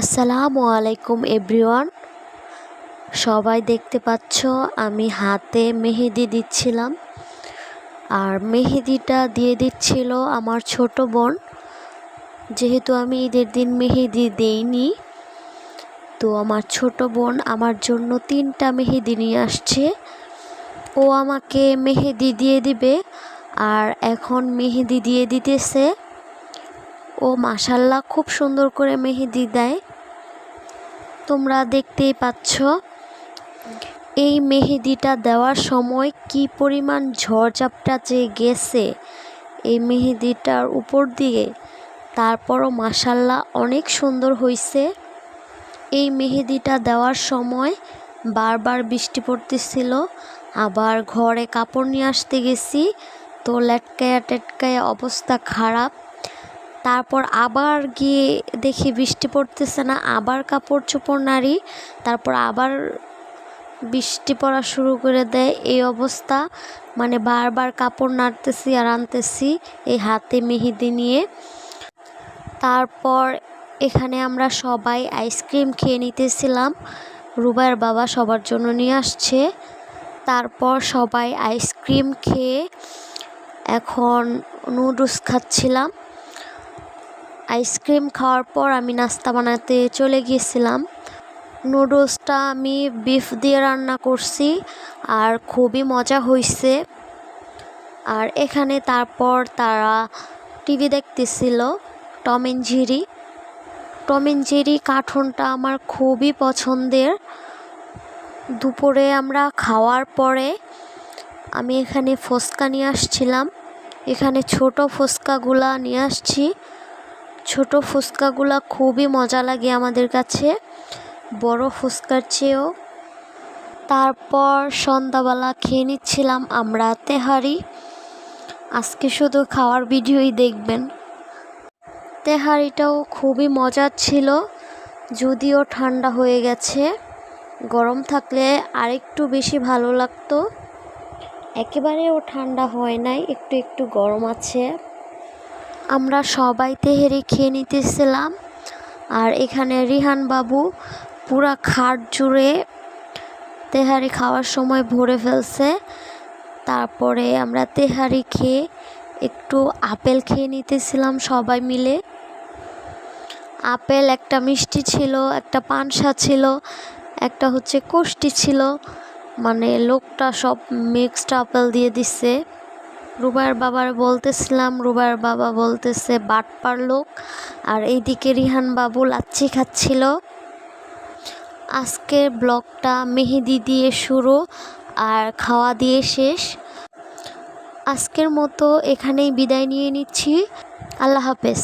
আসসালামু আলাইকুম, এভরিওয়ান। সবাই দেখতে পাচ্ছ, আমি হাতে মেহেদি দিচ্ছিলাম। আর মেহেদিটা দিয়ে দিচ্ছিল আমার ছোট বোন। যেহেতু আমি ঈদের দিন মেহেদি দেইনি, তো আমার ছোট বোন আমার জন্য তিনটা মেহেদি নিয়ে আসছে। ও আমাকে মেহেদি দিয়ে দিবে। আর এখন মেহেদি দিয়ে দিতেছে। ও মাসাল্লাহ খুব সুন্দর করে মেহেদি দেয়। তোমরা দেখতেই পাচ্ছ এই মেহেদিটা দেওয়ার সময় কি পরিমাণ ঝড়ঝাপটা যে গেছে এই মেহেদিটার উপর দিয়ে। তারপরও মাসাল্লাহ অনেক সুন্দর হয়েছে এই মেহেদিটা দেওয়ার সময় বারবার বৃষ্টি পড়তেছিল, আবার ঘরে কাপড় নিয়ে আসতে গেছি, তো লেটকায়া টেটকায়া অবস্থা খারাপ। তারপর আবার গিয়ে দেখি বৃষ্টি পড়তেছে না, আবার কাপড় চোপড় নাড়ি, তারপর আবার বৃষ্টি পড়া শুরু করে দেয়। এই অবস্থা মানে বারবার কাপড় নাড়তেছি আর আনতেছি এই হাতে মেহেদি নিয়ে। তারপর এখানে আমরা সবাই আইসক্রিম খেয়ে নিতেছিলাম, রুবাইয়ের বাবা সবার জন্য নিয়ে আসছে। তারপর সবাই আইসক্রিম খেয়ে এখন নুডলস খাচ্ছিলাম। আইসক্রিম খাওয়ার পর আমি নাস্তা বানাতে চলে গিয়েছিলাম। নুডলসটা আমি বিফ দিয়ে রান্না করছি আর খুবই মজা হয়েছে আর এখানে তারপর তারা TV দেখতেছিল, Tom and Jerry. Tom and কার্টুনটা আমার খুবই পছন্দের। দুপুরে আমরা খাওয়ার পরে আমি এখানে ফুচকা নিয়ে আসছিলাম। এখানে ছোট ফুচকাগুলা নিয়ে আসছি। ছোট ফুচকাগুলা খুবই মজা লাগে আমাদের কাছে, বড় ফুচকার চেয়েও। তারপর সন্ধ্যাবেলা খেয়ে নিচ্ছিলাম আমরা তেহারি। আজকে শুধু খাওয়ার ভিডিওই দেখবেন। তেহারিটাও খুবই মজার ছিল, যদিও ঠান্ডা হয়ে গেছে। গরম থাকলে আরেকটু বেশি ভালো লাগতো। একেবারেও ঠান্ডা হয় নাই, একটু একটু গরম আছে। আমরা সবাই তেহেরি খেয়ে নিতেছিলাম। আর এখানে রিহান বাবু পুরা খাট জুড়ে তেহারি খাওয়ার সময় ভরে ফেলছে। তারপরে আমরা তেহারি খেয়ে একটু আপেল খেয়ে নিতেছিলাম সবাই মিলে। আপেল একটা মিষ্টি ছিল, একটা পানসা ছিল, একটা হচ্ছে কোষ্টি ছিল। মানে লোকটা সব মিক্সড আপেল দিয়ে দিচ্ছে রুবাইয়ের বাবার বলতেছিলাম, রুবার বাবা বলতেছে বাটপার লোক। আর এইদিকে রিহান বাবু লাচ্ছি খাচ্ছিল। আজকের ব্লগটা মেহেদি দিয়ে শুরু আর খাওয়া দিয়ে শেষ। আজকের মতো এখানেই বিদায় নিয়ে নিচ্ছি। আল্লাহ হাফেজ।